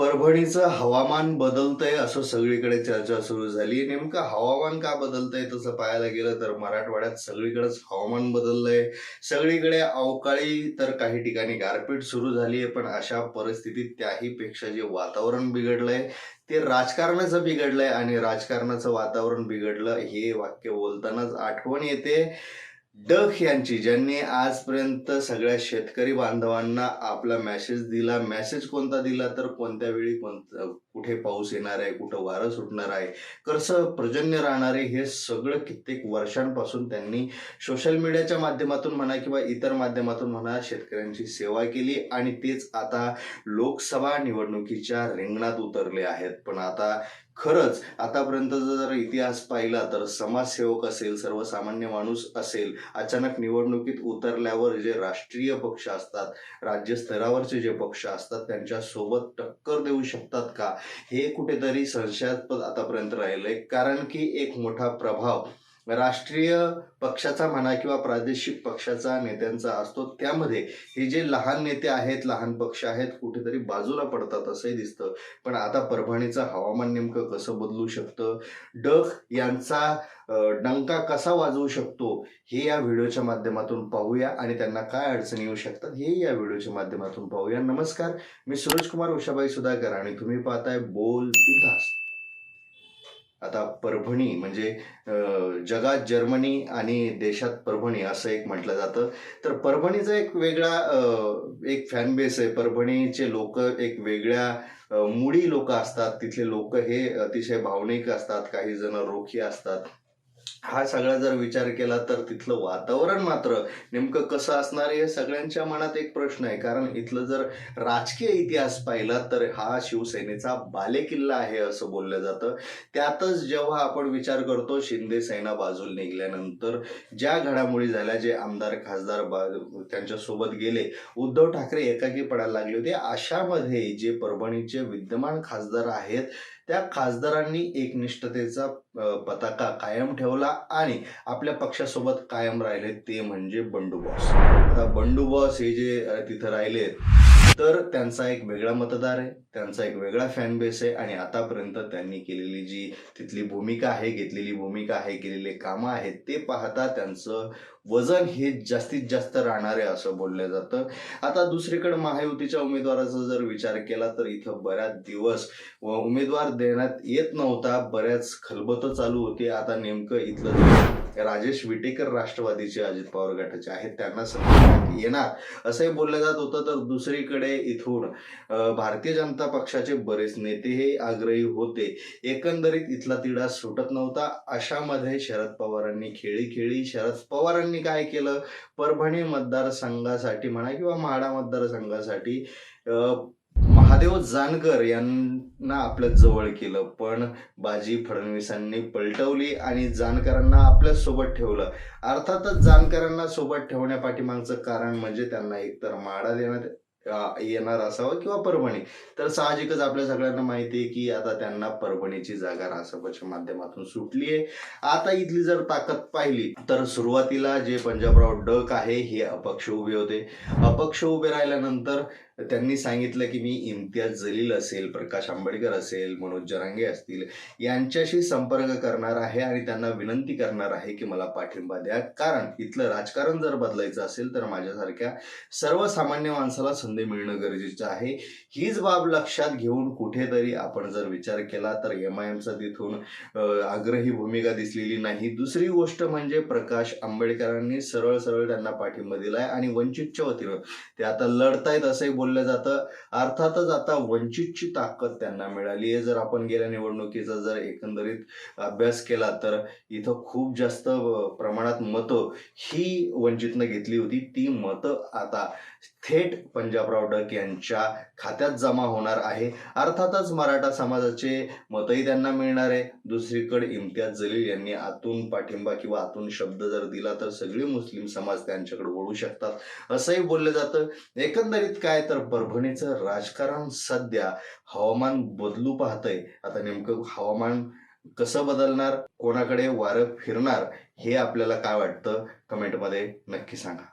परभणीचं हवामान बदलतंय असं सगळीकडे चर्चा सुरू झाली. नेमकं हवामान का बदलतंय तसं पाहायला गेलं तर मराठवाड्यात सगळीकडेच हवामान बदललंय. सगळीकडे अवकाळी तर काही ठिकाणी गारपीट सुरू झाली आहे पण अशा परिस्थितीत त्याही पेक्षा जे वातावरण बिघडलंय ते राजकारणाचं बिघडलंय आणि राजकारणाचं वातावरण बिघडलं हे वाक्य बोलतानाच आठवण येते. डक यांची ज्यांनी आजपर्यंत सगळ्या शेतकरी बांधवांना आपला मेसेज दिला. मेसेज कोणता दिला तर कोणत्या वेळी कोणतं कुठे पाऊस येणार आहे कुठं वारं सुटणार आहे कसं पर्जन्य राहणार आहे हे सगळं कित्येक वर्षांपासून त्यांनी सोशल मीडियाच्या माध्यमातून म्हणा किंवा इतर माध्यमातून म्हणा शेतकऱ्यांची सेवा केली आणि तेच आता लोकसभा निवडणुकीच्या रिंगणात उतरले आहेत. पण आता खरंच आतापर्यंत जर इतिहास पाहिला तर समाजसेवक असेल सर्वसामान्य माणूस असेल अचानक निवडणुकीत उतरल्यावर जे राष्ट्रीय पक्ष असतात राज्य स्तरावरचे जे पक्ष असतात त्यांच्यासोबत टक्कर देऊ शकतात का? हे कुठेतरी संशयास्पद आतापर्यंत राहिलंय. कारण की एक मोठा प्रभाव राष्ट्रीय पक्षाचा म्हणा किंवा प्रादेशिक पक्षाचा नेत्यांचा असतो त्यामध्ये हे जे लहान नेते आहेत लहान पक्ष आहेत कुठेतरी बाजूला पडतात असंही दिसतं. पण आता परभणीचं हवामान नेमकं कसं बदलू शकतं? डग यांचा डंका कसा वाजवू शकतो? हे या व्हिडिओच्या माध्यमातून पाहूया आणि त्यांना काय अडचणी येऊ शकतात हे या व्हिडिओच्या माध्यमातून पाहूया. नमस्कार मी सुरेश कुमार उषाबाई सुधाकर आणि तुम्ही पाहताय बोल बिंदास्त. आता परभणी म्हणजे जगात जर्मनी आणि देशात परभणी असं एक म्हटलं जातं. तर परभणीचा एक वेगळा एक फॅन बेस आहे. परभणीचे लोक एक वेगळ्या मुडी लोक असतात. तिथले लोक हे अतिशय भावनिक असतात. काही जण रोखी असतात. हा सगळा जर विचार केला तर तिथलं वातावरण मात्र नेमकं कसं असणार हे सगळ्यांच्या मनात एक प्रश्न आहे. कारण इथलं जर राजकीय इतिहास पाहिला तर हा शिवसेनेचा बालेकिल्ला आहे असं बोललं जातं. त्यातच जेव्हा आपण विचार करतो शिंदे सेना बाजूला निघाल्यानंतर ज्या घडामोडी झाल्या जे आमदार खासदार बा त्यांच्यासोबत गेले उद्धव ठाकरे एकाकी पडायला लागले होते. अशामध्ये जे परभणीचे विद्यमान खासदार आहेत त्या खासदारांनी एकनिष्ठतेचा पताका कायम ठेवला आणि आपल्या पक्षासोबत कायम राहिले ते म्हणजे बंडू बॉस. आता बंडू बॉस हे जे तिथं राहिलेत तर त्यांचा एक वेगळा मतदार आहे त्यांचा एक वेगळा फॅन बेस आहे आणि आतापर्यंत त्यांनी केलेली जी तिथली भूमिका आहे घेतलेली भूमिका आहे केलेले कामं आहेत ते पाहता त्यांचं वजन हे जास्तीत जास्त राहणार आहे असं बोललं जातं. आता दुसरीकडे महायुतीच्या उमेदवाराचा जर विचार केला तर इथं बऱ्याच दिवस उमेदवार देण्यात येत नव्हता. बऱ्याच खलबत चालू होती. आता नेमकं इथलं राजेश विटेकर राष्ट्रवादीचे अजित पवार गटाचे आहेत त्यांना संधी येणार असंही बोललं जात होतं. तर दुसरीकडे इथून भारतीय जनता पक्षाचे बरेच नेते हे आग्रही होते. एकंदरीत इथला तिढा सुटत नव्हता. अशामध्ये शरद पवारांनी खेळी खेळी शरद पवारांनी काय केलं? परभणी मतदारसंघासाठी म्हणा किंवा म्हाडा मतदारसंघासाठी महादेव जानकर यांना आपल्या जवळ केलं पण बाजी फडणवीसांनी पलटवली आणि जानकरांना आपल्यासोबत ठेवलं. अर्थातच जानकरांना सोबत ठेवण्यापाठीमागचं कारण म्हणजे त्यांना एकतर माडा देण्यात येणार असावं किंवा परभणी? तर साहजिकच आपल्या सगळ्यांना माहिती आहे की आता त्यांना परभणीची जागा रासपच्या माध्यमातून सुटली आहे. आता इथली जर ताकद पाहिली तर सुरुवातीला जे पंजाबराव डक आहे हे अपक्ष उभे होते. अपक्ष उभे राहिल्यानंतर त्यांनी सांगितलं की मी इम्तियाज जलील असेल प्रकाश आंबेडकर असेल मनोज जरांगे असतील यांच्याशी संपर्क करणार आहे आणि त्यांना विनंती करणार आहे की मला पाठिंबा द्या. कारण इथलं राजकारण जर बदलायचं असेल तर माझ्यासारख्या सर्वसामान्य माणसाला संधी मिळणं गरजेचं आहे. हीच बाब लक्षात घेऊन कुठेतरी आपण जर विचार केला तर एम आय एमचा तिथून आग्रही भूमिका दिसलेली नाही. दुसरी गोष्ट म्हणजे प्रकाश आंबेडकरांनी सरळ सरळ त्यांना पाठिंबा दिलाय आणि वंचितच्या वतीनं ते आता लढतायत असंही बोललं जातं. अर्थातच आता वंचितची ताकद त्यांना मिळाली आहे. जर आपण गेल्या निवडणुकीचा जर एकंदरीत अभ्यास केला तर इथं खूप जास्त प्रमाणात मतं ही वंचितनं घेतली होती. ती मतं आता थेट पंजाब पंजाबराव डक यांच्या खात्यात जमा होणार आहे. अर्थातच मराठा समाजाचे मतही त्यांना मिळणार आहे. दुसरीकडे इम्तियाज जलील यांनी आतून पाठिंबा किंवा आतून शब्द जर दिला तर सगळे मुस्लिम समाज त्यांच्याकडे वळू शकतात. असंही बोललं जातं. एकंदरीत काय तर परभणीचं राजकारण सध्या हवामान बदलू पाहतंय. आता नेमकं हवामान कसं बदलणार? कोणाकडे वारं फिरणार? हे आपल्याला काय वाटतं? कमेंटमध्ये नक्की सांगा.